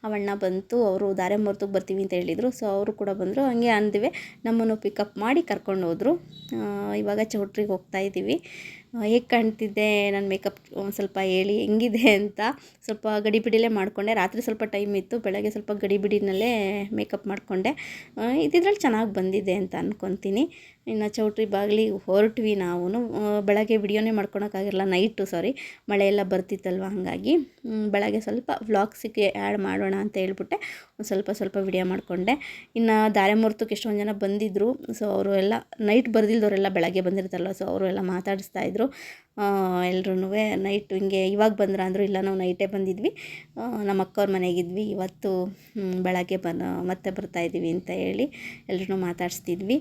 ಅವಣ್ಣ ಬಂತು. ಅವರು ದಾರೆ ಮುಹೂರ್ತಕ್ಕೆ ಬರ್ತೀವಿ ಅಂತ ಹೇಳಿದರು. ಸೊ ಅವರು ಕೂಡ ಬಂದರು. ಹಂಗೆ ಅಂದಿವೆ. ನಮ್ಮನ್ನು ಪಿಕಪ್ ಮಾಡಿ ಕರ್ಕೊಂಡು ಹೋದರು. ಇವಾಗ ಚೌಟ್ರಿಗೆ ಹೋಗ್ತಾ ಇದ್ದೀವಿ ಹೇಗೆ ಕಾಣ್ತಿದ್ದೆ? ನನ್ನ ಮೇಕಪ್ ಒಂದು ಸ್ವಲ್ಪ ಹೇಳಿ, ಹೆಂಗಿದೆ ಅಂತ ಸ್ವಲ್ಪ ಗಡಿಬಿಡಿಲೇ ಮಾಡಿಕೊಂಡೆ. ರಾತ್ರಿ ಸ್ವಲ್ಪ ಟೈಮ್ ಇತ್ತು, ಬೆಳಗ್ಗೆ ಸ್ವಲ್ಪ ಗಡಿಬಿಡಿನಲ್ಲೇ ಮೇಕಪ್ ಮಾಡಿಕೊಂಡೆ. ಇದ್ದಿದ್ರಲ್ಲಿ ಚೆನ್ನಾಗಿ ಬಂದಿದೆ ಅಂತ ಅನ್ಕೊತೀನಿ. ಇನ್ನು ಚೌಟ್ರಿ ಬಾಗಿಲಿಗೆ ಹೊರಟ್ವಿ ನಾವು ಬೆಳಗ್ಗೆ ವಿಡಿಯೋನೇ ಮಾಡ್ಕೊಳಕ್ಕಾಗಿರಲ್ಲ ನೈಟು ಸಾರಿ ಮಳೆ ಎಲ್ಲ ಬರ್ತಿತ್ತಲ್ವ, ಹಾಗಾಗಿ ಬೆಳಗ್ಗೆ ಸ್ವಲ್ಪ ವ್ಲಾಗ್ಸಿಗೆ ಆ್ಯಡ್ ಮಾಡೋಣ ಅಂತ ಹೇಳ್ಬಿಟ್ಟೆ. ಒಂದು ಸ್ವಲ್ಪ ಸ್ವಲ್ಪ ವಿಡಿಯೋ ಮಾಡಿಕೊಂಡೆ. ಇನ್ನು ದಾರೆ ಮುಹೂರ್ತಕ್ಕೆ ಎಷ್ಟೊಂದು ಜನ ಬಂದಿದ್ದರು ಸೊ ಅವರು ಎಲ್ಲ ನೈಟ್ ಬರ್ದಿಲ್ದವರೆಲ್ಲ ಬೆಳಗ್ಗೆ ಬಂದಿರ್ತಾರಲ್ಲ ಸೊ ಅವರು ಎಲ್ಲ ಮಾತಾಡಿಸ್ತಾ ಇದ್ದರು ಎಲ್ರೂ ನೈಟ್ ಹಿಂಗೆ ಇವಾಗ ಬಂದ್ರ ಅಂದರು, ಇಲ್ಲ ನಾವು ನೈಟೇ ಬಂದಿದ್ವಿ. ನಮ್ಮ ಅಕ್ಕವ್ರ ಮನೆಗಿದ್ವಿ, ಇವತ್ತು ಬೆಳಗ್ಗೆ ಬನ್ ಮತ್ತೆ ಬರ್ತಾಯಿದ್ದೀವಿ ಅಂತ ಹೇಳಿ ಎಲ್ಲರೂ ಮಾತಾಡಿಸ್ತಿದ್ವಿ.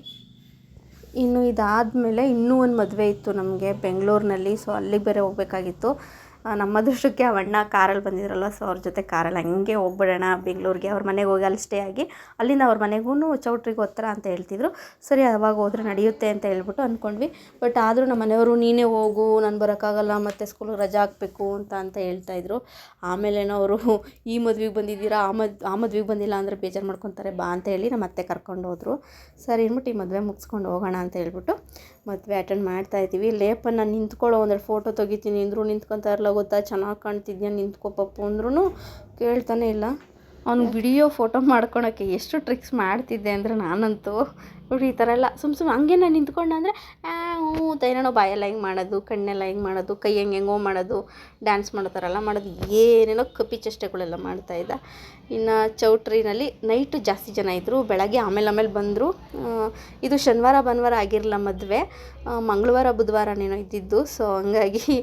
ಇನ್ನು ಇದಾದಮೇಲೆ ಇನ್ನೂ ಒಂದು ಮದುವೆ ಇತ್ತು ನಮಗೆ ಬೆಂಗಳೂರಿನಲ್ಲಿ ಸೊ ಅಲ್ಲಿಗೆ ಬೇರೆ ಹೋಗ್ಬೇಕಾಗಿತ್ತು. ನಮ್ಮ ಅದೃಷ್ಟಕ್ಕೆ ಆ ಅಣ್ಣ ಕಾರಲ್ಲಿ ಬಂದಿದ್ರಲ್ಲ ಸೊ ಅವ್ರ ಜೊತೆ ಕಾರಲ್ಲಿ ಹಂಗೆ ಹೋಗ್ಬಿಡೋಣ, ಬೆಂಗಳೂರಿಗೆ. ಅವ್ರ ಮನೆಗೆ ಹೋಗಿ ಅಲ್ಲಿ ಸ್ಟೇ ಆಗಿ, ಅಲ್ಲಿಂದ ಅವ್ರ ಮನೆಗೂ ಚೌಟ್ರಿಗೆ ಹೋಗ್ತಾರ ಅಂತ ಹೇಳ್ತಿದ್ರು. ಸರಿ, ಅವಾಗ ಹೋದ್ರೆ ನಡೆಯುತ್ತೆ ಅಂತ ಹೇಳ್ಬಿಟ್ಟು ಅಂದ್ಕೊಂಡ್ವಿ. ಬಟ್ ಆದರೂ ನಮ್ಮ ಮನೆಯವರು, ನೀನೇ ಹೋಗು, ನಾನು ಬರೋಕ್ಕಾಗಲ್ಲ, ಮತ್ತು ಸ್ಕೂಲಿಗೆ ರಜಾ ಹಾಕಬೇಕು ಅಂತ ಅಂತ ಹೇಳ್ತಾಯಿದ್ರು ಆಮೇಲೇನೋ ಅವರು, ಈ ಮದ್ವೆಗೆ ಬಂದಿದ್ದೀರಾ, ಆ ಮದ್, ಆ ಮದ್ವೆಗೆ ಬಂದಿಲ್ಲ ಅಂದರೆ ಬೇಜಾರು ಮಾಡ್ಕೊತಾರೆ, ಬಾ ಅಂತ ಹೇಳಿ ನಮ್ಮ ಅತ್ತೆ ಕರ್ಕೊಂಡು ಹೋದರು. ಸರಿ ಅಂದ್ಬಿಟ್ಟು ಈ ಮದುವೆ ಮುಗಿಸ್ಕೊಂಡು ಹೋಗೋಣ ಅಂತ ಹೇಳ್ಬಿಟ್ಟು ಮದುವೆ ಅಟೆಂಡ್ ಮಾಡ್ತಾ ಇದ್ದೀವಿ. ಲೇಪನ್ನ ನಿಂತ್ಕೊಳ್ಳೋ ಒಂದೆರಡು ಫೋಟೋ ತೆಗಿತೀನಿ ಅಂದರು ನಿಂತ್ಕೊತಾ ಇರಲ್ಲ ಗೊತ್ತಾ? ಚೆನ್ನಾಗಿ ಕಾಣ್ತಿದ್ಯಾ? ನಿಂತ್ಕೋ ಪಪ್ಪು ಅಂದ್ರೂ ಕೇಳ್ತಾನೆ ಇಲ್ಲ. ಅವ್ನು ವಿಡಿಯೋ ಫೋಟೋ ಮಾಡ್ಕೊಳಕ್ಕೆ ಎಷ್ಟು ಟ್ರಿಕ್ಸ್ ಮಾಡ್ತಿದ್ದೆ ಅಂದರೆ ನಾನಂತೂ ನೋಡಿ ಈ ಥರ ಎಲ್ಲ. ಸುಮ್ ಸುಮ್ಮನೆ ಹಂಗೆ ನಾನು ನಿಂತ್ಕೊಂಡೆ ಅಂದರೆ ಹ್ಞೂ ತೈನೋ ಬಾಯೆಲ್ಲ ಹಿಂಗೆ ಮಾಡೋದು ಕಣ್ಣೆಲ್ಲ ಹೆಂಗೆ ಮಾಡೋದು ಕೈ ಹೆಂಗೆ ಹೆಂಗೋ ಮಾಡೋದು ಡ್ಯಾನ್ಸ್ ಮಾಡೋ ಥರ ಎಲ್ಲ ಮಾಡೋದು ಏನೇನೋ ಕಪಿ ಚೇಷ್ಟೆಗಳೆಲ್ಲ ಮಾಡ್ತಾಯಿದ್ದ ಇನ್ನು ಚೌಟ್ರಿನಲ್ಲಿ ನೈಟು ಜಾಸ್ತಿ ಜನ ಇದ್ದರು ಬೆಳಗ್ಗೆ ಆಮೇಲೆ ಆಮೇಲೆ ಬಂದರು. ಇದು ಶನಿವಾರ ಭಾನುವಾರ ಆಗಿರಲಿಲ್ಲ ಮದುವೆ. ಮಂಗಳವಾರ ಬುಧವಾರ ನೀನು ಇದ್ದಿದ್ದು. ಸೊ ಹಂಗಾಗಿ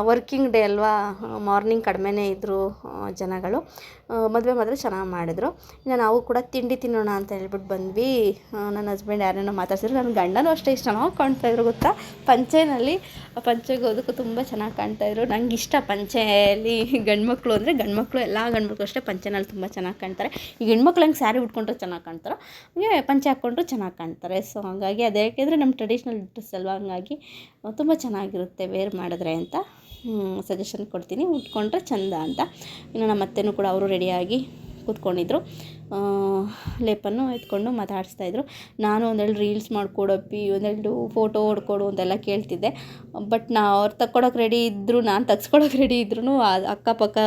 ವರ್ಕಿಂಗ್ ಡೇ ಅಲ್ವಾ ಮಾರ್ನಿಂಗ್ ಕಡಿಮೆನೇ ಇದ್ದರು ಜನಗಳು. ಮದುವೆ ಮಾತ್ರ ಚೆನ್ನಾಗಿ ಮಾಡಿದರು. ಇನ್ನು ನಾವು ಕೂಡ ತಿಂಡಿ ತಿನ್ನೋಣ ಅಂತ ಹೇಳ್ಬಿಟ್ಟು ಬಂದ್ವಿ. ಆ, ಹಸ್ಬೆಂಡ್ ಯಾರನ್ನೋ ಮಾತಾಡ್ಸಿದ್ರು ನನ್ನ ಗಂಡನೂ ಅಷ್ಟೇ ಇಷ್ಟು. ಚೆನ್ನಾಗಿ ಕಾಣ್ತಾಯಿದ್ರು ಗೊತ್ತಾ? ಪಂಚೆನಲ್ಲಿ, ಪಂಚೆಗೆ ಹೋದಕ್ಕೂ ತುಂಬ ಚೆನ್ನಾಗಿ ಕಾಣ್ತಾಯಿದ್ರು ನಂಗೆ ಇಷ್ಟ ಪಂಚೆಯಲ್ಲಿ ಗಂಡು ಮಕ್ಕಳು ಅಂದರೆ ಗಂಡು ಮಕ್ಕಳು ಎಲ್ಲ ಗಂಡು ಮಕ್ಕಳು ಅಷ್ಟೇ ಪಂಚೆನಲ್ಲಿ ತುಂಬ ಚೆನ್ನಾಗಿ ಕಾಣ್ತಾರೆ. ಈಗ ಹೆಣ್ಮಕ್ಳು ಹಂಗೆ ಸ್ಯಾರಿ ಉಟ್ಕೊಂಡ್ರೆ ಚೆನ್ನಾಗಿ ಕಾಣ್ತಾರೋ, ಹಂಗೆ ಪಂಚೆ ಹಾಕ್ಕೊಂಡ್ರು ಚೆನ್ನಾಗಿ ಕಾಣ್ತಾರೆ. ಸೊ ಹಾಗಾಗಿ ಅದು ಯಾಕೆಂದರೆ ನಮ್ಮ ಟ್ರೆಡಿಷ್ನಲ್ ಡ್ರೆಸ್ ಅಲ್ವಾ, ಹಂಗಾಗಿ ತುಂಬ ಚೆನ್ನಾಗಿರುತ್ತೆ ವೇರ್ ಮಾಡಿದ್ರೆ ಅಂತ ಸಜೆಷನ್ ಕೊಡ್ತೀನಿ. ಉಟ್ಕೊಂಡ್ರೆ ಚಂದ ಅಂತ. ಇನ್ನು ನಮ್ಮ ಅತ್ತೆನೂ ಕೂಡ ಅವರು ರೆಡಿಯಾಗಿ ಕೂತ್ಕೊಂಡಿದ್ರು. ಲೇಪನ್ನು ಎತ್ಕೊಂಡು ಮಾತಾಡಿಸ್ತಾಯಿದ್ರು ನಾನು ಒಂದೆರಡು ರೀಲ್ಸ್ ಮಾಡಿಕೊಡಪ್ಪಿ, ಒಂದೆರಡು ಫೋಟೋ ಹೊಡ್ಕೊಡು ಅಂತೆಲ್ಲ ಕೇಳ್ತಿದ್ದೆ. ಬಟ್ ನಾ ಅವ್ರು ತಕ್ಕೊಡೋಕೆ ರೆಡಿ ಇದ್ದರು ನಾನು ತಗ್ಸ್ಕೊಡೋಕೆ ರೆಡಿ ಇದ್ರೂ ಅಕ್ಕಪಕ್ಕ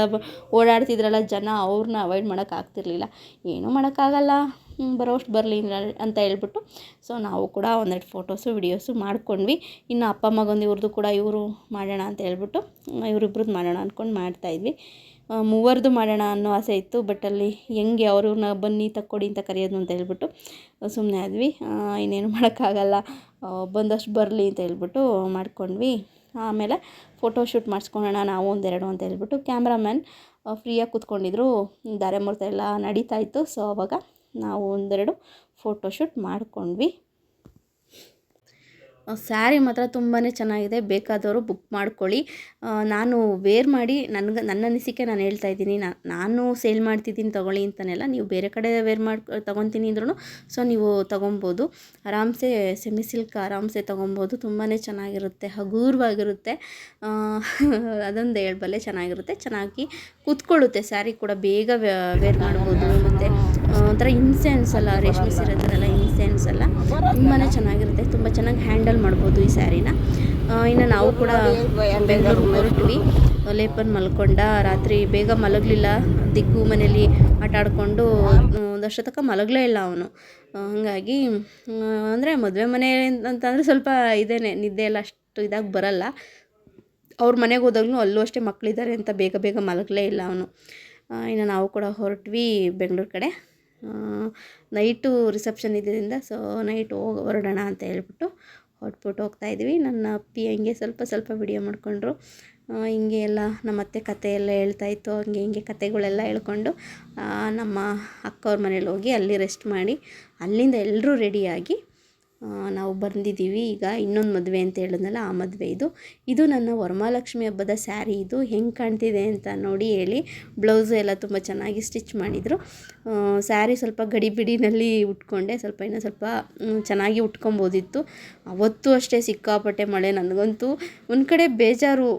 ಓಡಾಡ್ತಿದ್ರಲ್ಲ ಜನ ಅವ್ರನ್ನ ಅವಾಯ್ಡ್ ಮಾಡೋಕೆ ಆಗ್ತಿರ್ಲಿಲ್ಲ. ಏನೂ ಮಾಡೋಕ್ಕಾಗಲ್ಲ ಬರೋಷ್ಟು ಬರಲಿ ಅಂತ ಹೇಳ್ಬಿಟ್ಟು. ಸೊ ನಾವು ಕೂಡ ಒಂದೆರಡು ಫೋಟೋಸು, ವಿಡಿಯೋಸು ಮಾಡ್ಕೊಂಡ್ವಿ. ಇನ್ನು ಅಪ್ಪ ಮಗಂದು ಇವ್ರದ್ದು ಕೂಡ ಇವರು ಮಾಡೋಣ ಅಂತ ಹೇಳ್ಬಿಟ್ಟು ಇವರಿಬ್ರದ್ದು ಮಾಡೋಣ ಅಂದ್ಕೊಂಡು ಮಾಡ್ತಾಯಿದ್ವಿ ಮೂವರದು ಮಾಡೋಣ ಅನ್ನೋ ಆಸೆ ಇತ್ತು ಬಟ್ ಅಲ್ಲಿ ಹೆಂಗೆ ಅವ್ರನ್ನ ಬನ್ನಿ ತಕ್ಕೊಡಿ ಅಂತ ಕರೆಯೋದು ಅಂತ ಹೇಳ್ಬಿಟ್ಟು ಸುಮ್ಮನೆ ಆದ್ವಿ. ಇನ್ನೇನು ಮಾಡೋಕ್ಕಾಗಲ್ಲ ಬಂದಷ್ಟು ಬರಲಿ ಅಂತ ಹೇಳ್ಬಿಟ್ಟು ಮಾಡ್ಕೊಂಡ್ವಿ. ಆಮೇಲೆ ಫೋಟೋ ಶೂಟ್ ಮಾಡಿಸ್ಕೊಳ್ಳೋಣ ನಾವು ಒಂದೆರಡು ಅಂತ ಹೇಳ್ಬಿಟ್ಟು ಕ್ಯಾಮ್ರಾಮ್ಯಾನ್ ಫ್ರೀಯಾಗಿ ಕೂತ್ಕೊಂಡಿದ್ರು. ಧಾರೆ ಮುಹೂರ್ತ ಎಲ್ಲ ನಡೀತಾ ಇತ್ತು ಸೊ ಅವಾಗ ನಾವು ಒಂದೆರಡು ಫೋಟೋ ಶೂಟ್ ಮಾಡ್ಕೊಂಡ್ವಿ. ಸ್ಯಾರಿ ಮಾತ್ರ ತುಂಬಾ ಚೆನ್ನಾಗಿದೆ. ಬೇಕಾದವರು ಬುಕ್ ಮಾಡ್ಕೊಳ್ಳಿ. ನಾನು ವೇರ್ ಮಾಡಿ ನನಗೆ, ನನ್ನ ಅನಿಸಿಕೆ ನಾನು ಹೇಳ್ತಾ ಇದ್ದೀನಿ. ನಾನು ಸೇಲ್ ಮಾಡ್ತಿದ್ದೀನಿ, ತೊಗೊಳ್ಳಿ ಅಂತನೆಲ್ಲ ನೀವು ಬೇರೆ ಕಡೆ ವೇರ್ ಮಾಡಿ, ತೊಗೊತೀನಿ ಅಂದ್ರೂ ಸೊ ನೀವು ತೊಗೊಬೋದು. ಆರಾಮ್ಸೆ ಸೆಮಿ ಸಿಲ್ಕ್ ಆರಾಮ್ಸೆ ತೊಗೊಬೋದು. ತುಂಬಾ ಚೆನ್ನಾಗಿರುತ್ತೆ. ಹಗೂರವಾಗಿರುತ್ತೆ. ಅದೊಂದು ಹೇಳ್ಬಲ್ಲೆ ಚೆನ್ನಾಗಿರುತ್ತೆ. ಚೆನ್ನಾಗಿ ಕೂತ್ಕೊಳ್ಳುತ್ತೆ. ಸ್ಯಾರಿ ಕೂಡ ಬೇಗ ವೇರ್ ಮಾಡ್ಬೋದು. ಮತ್ತು ಒಂಥರ ಹಿಂಸೆ ಅನಿಸಲ್ಲ ರೇಷ್ಮೆ ಸೀರೆ ಥರ ಎಲ್ಲ ಹಿಂಸೆ ಅನಿಸಲ್ಲ ತುಂಬಾ ಚೆನ್ನಾಗಿರುತ್ತೆ. ತುಂಬ ಚೆನ್ನಾಗಿ ಹ್ಯಾಂಡಲ್ ಮಾಡ್ಬೋದು ಈ ಸ್ಯಾರಿನ. ಇನ್ನು ನಾವು ಕೂಡ ಬೆಂಗಳೂರು ಹೊರಟ್ವಿ. ಲೇಪನ್ ಮಲ್ಕೊಂಡ. ರಾತ್ರಿ ಬೇಗ ಮಲಗಲಿಲ್ಲ. ದಿಕ್ಕು ಮನೇಲಿ ಆಟ ಆಡಿಕೊಂಡು ಒಂದಷ್ಟು ತನಕ ಮಲಗಲೇ ಇಲ್ಲ ಅವನು. ಹಾಗಾಗಿ ಅಂದರೆ ಮದುವೆ ಮನೆ ಅಂತಂದರೆ ಸ್ವಲ್ಪ ಇದೇನೆ, ನಿದ್ದೆ ಎಲ್ಲ ಅಷ್ಟು ಇದಾಗಿ ಬರಲ್ಲ. ಅವ್ರ ಮನೆಗೆ ಹೋದಾಗ್ಲೂ ಅಲ್ಲೂ ಅಷ್ಟೇ ಮಕ್ಕಳಿದ್ದಾರೆ ಅಂತ ಬೇಗ ಬೇಗ ಮಲಗಲೇ ಇಲ್ಲ ಅವನು. ಇನ್ನು ನಾವು ಕೂಡ ಹೊರಟ್ವಿ ಬೆಂಗಳೂರು ಕಡೆ. ನೈಟು ರಿಸೆಪ್ಷನ್ ಇದರಿಂದ, ಸೊ ನೈಟ್ ಹೋಗಿ ಹೊರಡೋಣ ಅಂತ ಹೇಳ್ಬಿಟ್ಟು ಹೊರಟ್ಬಿಟ್ಟು ಹೋಗ್ತಾ ಇದ್ವಿ. ನನ್ನ ಅಪ್ಪಿ ಹಂಗೆ ಸ್ವಲ್ಪ ಸ್ವಲ್ಪ ವಿಡಿಯೋ ಮಾಡಿಕೊಂಡ್ರು. ಹಿಂಗೆ ಎಲ್ಲ ನಮ್ಮ ಅತ್ತೆ ಕತೆ ಎಲ್ಲ ಹೇಳ್ತಾ ಇತ್ತು. ಹಂಗೆ ಹಿಂಗೆ ಕತೆಗಳೆಲ್ಲ ಹೇಳ್ಕೊಂಡು ನಮ್ಮ ಅಕ್ಕವ್ರ ಮನೇಲಿ ಹೋಗಿ ಅಲ್ಲಿ ರೆಸ್ಟ್ ಮಾಡಿ, ಅಲ್ಲಿಂದ ಎಲ್ಲರೂ ರೆಡಿಯಾಗಿ ನಾವು ಬಂದಿದ್ದೀವಿ. ಈಗ ಇನ್ನೊಂದು ಮದುವೆ ಅಂತ ಹೇಳಿದ್ನಲ್ಲ, ಆ ಮದುವೆ ಇದು. ಇದು ನನ್ನ ವರಮಹಾಲಕ್ಷ್ಮಿ ಹಬ್ಬದ ಸ್ಯಾರಿ ಇದು. ಹೆಂಗೆ ಕಾಣ್ತಿದೆ ಅಂತ ನೋಡಿ ಹೇಳಿ. ಬ್ಲೌಸು ಎಲ್ಲ ತುಂಬ ಚೆನ್ನಾಗಿ ಸ್ಟಿಚ್ ಮಾಡಿದರು. ಸ್ಯಾರಿ ಸ್ವಲ್ಪ ಗಡಿಬಿಡಿನಲ್ಲಿ ಉಟ್ಕೊಂಡೆ. ಸ್ವಲ್ಪ ಇನ್ನೂ ಸ್ವಲ್ಪ ಚೆನ್ನಾಗಿ ಉಟ್ಕೊಬೋದಿತ್ತು. ಅವತ್ತು ಅಷ್ಟೇ ಸಿಕ್ಕಾಪಟ್ಟೆ ಮಳೆ. ನನಗಂತೂ ಒಂದು ಕಡೆ ಬೇಜಾರು.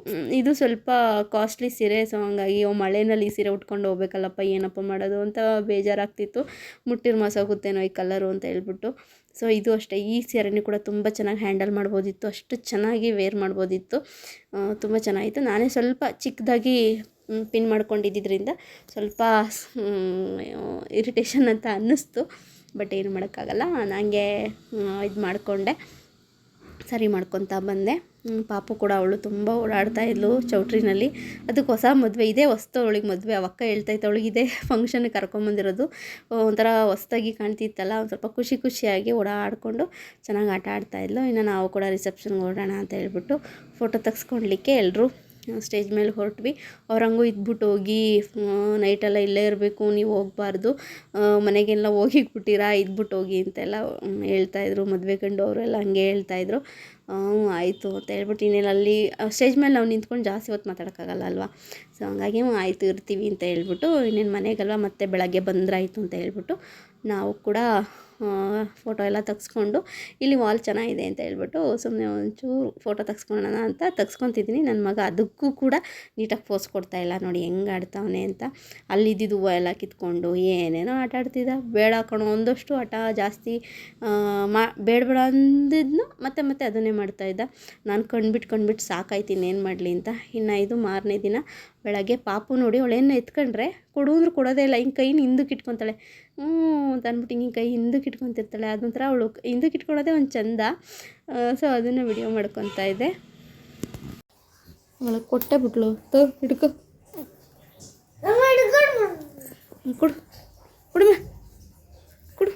ಇದು ಸ್ವಲ್ಪ ಕಾಸ್ಟ್ಲಿ ಸೀರೆ ಸೊ ಹಂಗಾಗಿ ಮಳೆನಲ್ಲಿ ಈ ಸೀರೆ ಉಟ್ಕೊಂಡು ಹೋಗ್ಬೇಕಲ್ಲಪ್ಪ, ಏನಪ್ಪ ಮಾಡೋದು ಅಂತ ಬೇಜಾರಾಗ್ತಿತ್ತು. ಮುಟ್ಟಿರ್ ಮಾಸಾಗುತ್ತೇನೋ ಈ ಕಲರು ಅಂತ ಹೇಳ್ಬಿಟ್ಟು. ಸೊ ಇದು ಅಷ್ಟೇ. ಈ ಸೀರೆನೂ ಕೂಡ ತುಂಬ ಚೆನ್ನಾಗಿ ಹ್ಯಾಂಡಲ್ ಮಾಡ್ಬೋದಿತ್ತು. ಅಷ್ಟು ಚೆನ್ನಾಗಿ ವೇರ್ ಮಾಡ್ಬೋದಿತ್ತು. ತುಂಬ ಚೆನ್ನಾಗಿತ್ತು. ನಾನೇ ಸ್ವಲ್ಪ ಚಿಕ್ಕದಾಗಿ ಪಿನ್ ಮಾಡ್ಕೊಂಡಿದ್ದರಿಂದ ಸ್ವಲ್ಪ ಇರಿಟೇಷನ್ ಅಂತ ಅನ್ನಿಸ್ತು. ಬಟ್ ಏನು ಮಾಡೋಕ್ಕಾಗಲ್ಲ. ನನಗೆ ಇದು ಮಾಡಿಕೊಂಡೆ. ಸರಿ ಮಾಡ್ಕೊತಾ ಬಂದೆ. ಪಾಪು ಕೂಡ ಅವಳು ತುಂಬ ಓಡಾಡ್ತಾ ಇದ್ಲು ಚೌಟ್ರಿನಲ್ಲಿ. ಅದಕ್ಕೆ ಹೊಸ ಮದುವೆ, ಇದೇ ಹೊಸ್ತು ಅವಳಿಗೆ ಮದುವೆ. ಅವಕ್ಕ ಹೇಳ್ತಾ ಇತ್ತು, ಅವಳಿಗೆ ಇದೇ ಫಂಕ್ಷನ್ಗೆ ಕರ್ಕೊಂಬಂದಿರೋದು ಒಂಥರ ಹೊಸ್ದಾಗಿ ಕಾಣ್ತಿತ್ತಲ್ಲ, ಒಂದು ಸ್ವಲ್ಪ ಖುಷಿ ಖುಷಿಯಾಗಿ ಓಡಾಡಿಕೊಂಡು ಚೆನ್ನಾಗಿ ಆಟ ಆಡ್ತಾ ಇದ್ಲು. ಇನ್ನು ನಾವು ಕೂಡ ರಿಸೆಪ್ಷನ್ಗೆ ಓಡೋಣ ಅಂತ ಹೇಳ್ಬಿಟ್ಟು ಫೋಟೋ ತೆಗ್ಸ್ಕೊಳ್ಲಿಕ್ಕೆ ಎಲ್ಲರೂ ಸ್ಟೇಜ್ ಮೇಲೆ ಹೊರಟ್ವಿ. ಹಂಗೂ ಇದ್ಬಿಟ್ಟು ಹೋಗಿ ನೈಟೆಲ್ಲ ಇಲ್ಲೇ ಇರಬೇಕು, ನೀವು ಹೋಗಬಾರ್ದು ಮನೆಗೆಲ್ಲ ಹೋಗಿಬಿಟ್ಟಿರಾ, ಇದ್ಬಿಟ್ಟು ಹೋಗಿ ಅಂತೆಲ್ಲ ಹೇಳ್ತಾಯಿದ್ರು ಮದುವೆ ಗಂಡು ಅವರೆಲ್ಲ ಹಂಗೆ ಹೇಳ್ತಾಯಿದ್ರು ಹ್ಞೂ ಆಯಿತು ಅಂತ ಹೇಳ್ಬಿಟ್ಟು ಇನ್ನೇನು ಅಲ್ಲಿ ಸ್ಟೇಜ್ ಮೇಲೆ ನಾವು ನಿಂತ್ಕೊಂಡು ಜಾಸ್ತಿ ಹೊತ್ತು ಮಾತಾಡೋಕ್ಕಾಗಲ್ಲ ಅಲ್ವಾ? ಸೊ, ಹಂಗಾಗಿ ಆಯಿತು, ಇರ್ತೀವಿ ಅಂತ ಹೇಳ್ಬಿಟ್ಟು, ಇನ್ನೇನು ಮನೆಗಲ್ವ, ಮತ್ತೆ ಬೆಳಗ್ಗೆ ಬಂದ್ರಾಯಿತು ಅಂತ ಹೇಳ್ಬಿಟ್ಟು, ನಾವು ಕೂಡ ಫೋಟೋ ಎಲ್ಲ ತೆಗೆಸ್ಕೊಂಡು, ಇಲ್ಲಿ ವಾಲ್ ಚೆನ್ನಾಗಿದೆ ಅಂತ ಹೇಳ್ಬಿಟ್ಟು ಸುಮ್ಮನೆ ಒಂಚೂರು ಫೋಟೋ ತೆಗ್ಸ್ಕೊಳ್ಳೋಣ ಅಂತ ತೆಗ್ಸ್ಕೊತಿದ್ದೀನಿ. ನನ್ನ ಮಗ ಅದಕ್ಕೂ ಕೂಡ ನೀಟಾಗಿ ಪೋಸ್ ಕೊಡ್ತಾ ಇಲ್ಲ. ನೋಡಿ ಹೆಂಗೆ ಆಡ್ತಾವನೆ ಅಂತ. ಅಲ್ಲಿದ್ದಿದ್ದು ಹೂವು ಎಲ್ಲ ಕಿತ್ಕೊಂಡು ಏನೇನೋ ಆಟ ಆಡ್ತಿದ್ದ. ಬೇಡ ಕಣೋ, ಒಂದಷ್ಟು ಆಟ ಜಾಸ್ತಿ ಮಾ, ಬೇಡ ಬೇಡ ಅಂದಿದ್ನು ಮತ್ತೆ ಮತ್ತೆ ಅದನ್ನೇ ಮಾಡ್ತಾಯಿದ್ದ ನಾನು ಕಣ್ಬಿಟ್ಟು ಕಣ್ಬಿಟ್ಟು ಸಾಕಾಯ್ತೀನಿ, ಏನು ಮಾಡಲಿ ಅಂತ. ಇನ್ನು ಇದು ಮಾರನೇ ದಿನ. ಬೆಳಗ್ಗೆ ಪಾಪು ನೋಡಿ ಅವಳೇನು ಎತ್ಕೊಂಡ್ರೆ, ಕೊಡು ಅಂದ್ರೆ ಕೊಡೋದೇ ಇಲ್ಲ. ಹಿಂಗೆ ಕೈನ ಹಿಂದಕ್ಕೆ ಇಟ್ಕೊತಾಳೆ. ಹ್ಞೂ ಅಂತ ಅಂದ್ಬಿಟ್ಟು ಹಿಂಗೆ ಕೈ ಹಿಂದಕ್ಕೆ ಇಟ್ಕೊತಿರ್ತಾಳೆ. ಅದೊಂಥರ ಅವಳು ಹಿಂದಕ್ಕೆ ಇಟ್ಕೊಳ್ಳೋದೇ ಒಂದು ಚಂದ. ಸೊ ಅದನ್ನು ವಿಡಿಯೋ ಮಾಡ್ಕೊತಾ ಇದ್ದೆ. ಅವಳಿಗೆ ಕೊಟ್ಟೆ ಬಿಟ್ಲು. ತೋ, ಹಿಡ್ಕೊ. ಕೊಡು. ಕೊಡು ಮಾ. ಕೊಡು.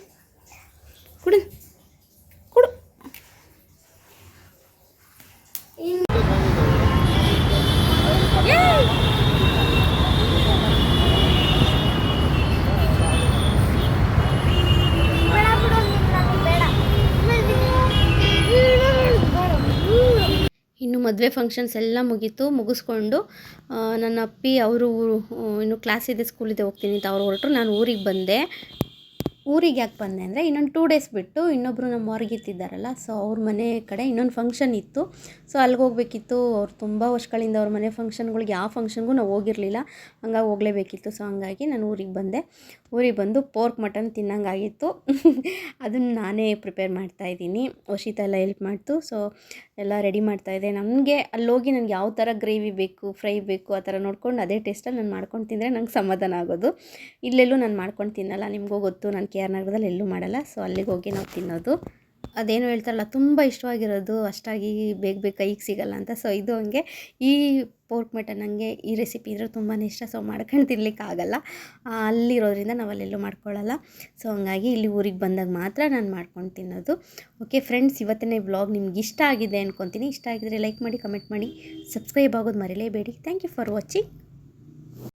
ಕೊಡು. ಕೊಡು. ಮದುವೆ ಫಂಕ್ಷನ್ಸ್ ಎಲ್ಲ ಮುಗೀತು, ಮುಗಿಸ್ಕೊಂಡು ನನ್ನ ಅಪ್ಪಿ ಅವರು ಇನ್ನು ಕ್ಲಾಸ್ ಇದೆ ಸ್ಕೂಲಿದೆ ಹೋಗ್ತೀನಿ ಅಂತ ಅವ್ರು ಹೊರಟರು. ನಾನು ಊರಿಗೆ ಬಂದೆ. ಊರಿಗೆ ಯಾಕೆ ಬಂದೆ ಅಂದರೆ, ಇನ್ನೊಂದು ಟೂ ಡೇಸ್ ಬಿಟ್ಟು ಇನ್ನೊಬ್ಬರು ನಮ್ಮ ಹೊರಗಿತ್ತಿದ್ದಾರಲ್ಲ ಸೊ ಅವ್ರ ಮನೆ ಕಡೆ ಇನ್ನೊಂದು ಫಂಕ್ಷನ್ ಇತ್ತು. ಸೊ ಅಲ್ಲಿಗೆ ಹೋಗ್ಬೇಕಿತ್ತು. ಅವ್ರು ತುಂಬ ವರ್ಷಗಳಿಂದ ಅವ್ರ ಮನೆ ಫಂಕ್ಷನ್ಗಳಿಗೆ ಯಾವ ಫಂಕ್ಷನ್ಗೂ ನಾವು ಹೋಗಿರಲಿಲ್ಲ. ಹಂಗಾಗಿ ಹೋಗಲೇಬೇಕಿತ್ತು. ಸೊ ಹಂಗಾಗಿ ನಾನು ಊರಿಗೆ ಬಂದೆ. ಊರಿಗೆ ಬಂದು ಪೋರ್ಕ್ ಮಟನ್ ತಿನ್ನಂಗಾಗಿತ್ತು. ಅದನ್ನು ನಾನೇ ಪ್ರಿಪೇರ್ ಮಾಡ್ತಾಯಿದ್ದೀನಿ ವಶಿತ ಎಲ್ಲ ಹೆಲ್ಪ್ ಮಾಡ್ತು. ಸೊ ಎಲ್ಲ ರೆಡಿ ಮಾಡ್ತಾಯಿದ್ದೆ ನನಗೆ ಅಲ್ಲೋಗಿ ನನಗೆ ಯಾವ ಥರ ಗ್ರೇವಿ ಬೇಕು ಫ್ರೈ ಬೇಕು, ಆ ಥರ ನೋಡ್ಕೊಂಡು ಅದೇ ಟೇಸ್ಟಲ್ಲಿ ನಾನು ಮಾಡ್ಕೊಂಡು ತಿಂದರೆ ನಂಗೆ ಸಮಾಧಾನ ಆಗೋದು. ಇಲ್ಲೆಲ್ಲೂ ನಾನು ಮಾಡ್ಕೊಂಡು ತಿನ್ನಲ್ಲ. ನಿಮಗೂ ಗೊತ್ತು. ನಾನು ಕೆ ಆರ್ ನಗರದಲ್ಲಿ ಎಲ್ಲೂ ಮಾಡಲ್ಲ. ಸೊ ಅಲ್ಲಿಗೆ ಹೋಗಿ ನಾವು ತಿನ್ನೋದು. ಅದೇನು ಹೇಳ್ತಾರಲ್ಲ, ತುಂಬ ಇಷ್ಟವಾಗಿರೋದು ಅಷ್ಟಾಗಿ ಬೇಗ ಬೇಗ ಕೈಗೆ ಸಿಗಲ್ಲ ಅಂತ. ಸೊ ಇದು ಹಂಗೆ ಈ ಪೋರ್ಕ್ ಮಟನ್ ನನಗೆ ಈ ರೆಸಿಪಿ ಇದ್ರೆ ತುಂಬಾ ಇಷ್ಟ. ಸೊ ಮಾಡ್ಕೊಂಡು ತಿನ್ಲಿಕ್ಕಾಗಲ್ಲ ಅಲ್ಲಿರೋದ್ರಿಂದ ನಾವು ಅಲ್ಲೆಲ್ಲೂ ಮಾಡ್ಕೊಳ್ಳಲ್ಲ. ಸೊ ಹಂಗಾಗಿ ಇಲ್ಲಿ ಊರಿಗೆ ಬಂದಾಗ ಮಾತ್ರ ನಾನು ಮಾಡ್ಕೊಂಡು ತಿನ್ನೋದು. ಓಕೆ ಫ್ರೆಂಡ್ಸ್ ಇವತ್ತನೇ ವ್ಲಾಗ್ ನಿಮ್ಗೆ ಇಷ್ಟ ಆಗಿದೆ ಅನ್ಕೊತೀನಿ. ಇಷ್ಟ ಆಗಿದ್ರೆ ಲೈಕ್ ಮಾಡಿ ಕಮೆಂಟ್ ಮಾಡಿ. ಸಬ್ಸ್ಕ್ರೈಬ್ ಆಗೋದು ಮರಿಲೇಬೇಡಿ. Thank you for watching